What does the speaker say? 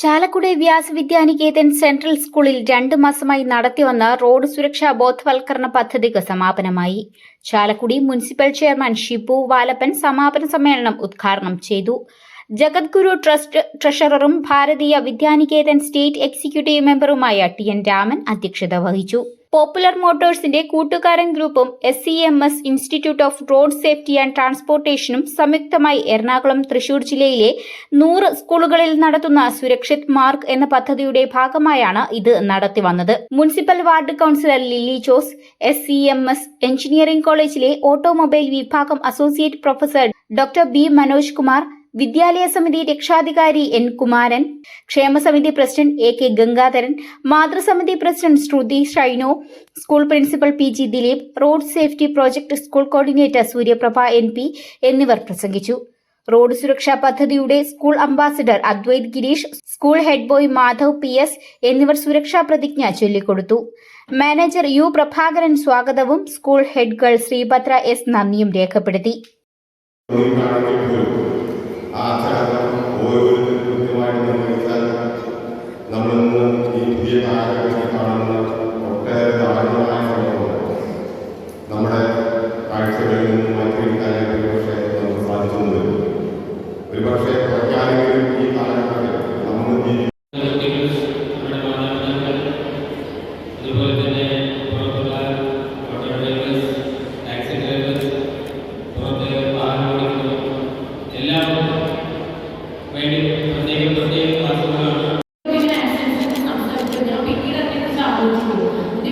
Chalakudy Vyasavidyaniketan central സ്കൂളിൽ രണ്ടു മാസമായി നടത്തിവന്ന റോഡ് സുരക്ഷാ ബോധവൽക്കരണ പദ്ധതിക്ക് സമാപനമായി. ചാലക്കുടി മുനിസിപ്പൽ ചെയർമാൻ ഷിബു വാലപ്പൻ സമാപന സമ്മേളനം ഉദ്ഘാടനം ചെയ്തു. ജഗദ്ഗുരു ട്രസ്റ്റ് ട്രഷററും ഭാരതീയ വിദ്യാനികേതൻ സ്റ്റേറ്റ് എക്സിക്യൂട്ടീവ് മെമ്പറുമായ ടി എൻ രാമൻ അധ്യക്ഷത വഹിച്ചു. പോപ്പുലർ മോട്ടോഴ്സിന്റെ കൂട്ടുകാരൻ ഗ്രൂപ്പും S C M S institute of road safety and ട്രാൻസ്പോർട്ടേഷനും സംയുക്തമായി എറണാകുളം തൃശൂർ ജില്ലയിലെ നൂറ് സ്കൂളുകളിൽ നടത്തുന്ന സുരക്ഷിത് മാർഗ് എന്ന പദ്ധതിയുടെ ഭാഗമായാണ് ഇത് നടത്തിവന്നത് municipal ward councillor Lilly Jose S C M S engineering കോളേജിലെ ഓട്ടോമൊബൈൽ വിഭാഗം associate professor doctor B Manoj Kumar വിദ്യാലയ സമിതി രക്ഷാധികാരി എൻ കുമാരൻ ക്ഷേമസമിതി president A K Gangadharan മാതൃസമിതി president Shruthi Shaino school principal P G Dileep road safety project school coordinator Suryaprabha N P എന്നിവർ പ്രസംഗിച്ചു. Road സുരക്ഷാ പദ്ധതിയുടെ school ambassador Advaith Gireesh school head boy Madhav P S എന്നിവർ സുരക്ഷാ പ്രതിജ്ഞ ചൊല്ലിക്കൊടുത്തു. Manager U Prabhakaran സ്വാഗതവും school head girl Sreebhadra S നന്ദിയും രേഖപ്പെടുത്തി. നമ്മുടെ കാഴ്ചകളിൽ നിന്ന് മാറ്റിയെടുക്കാൻ capítulo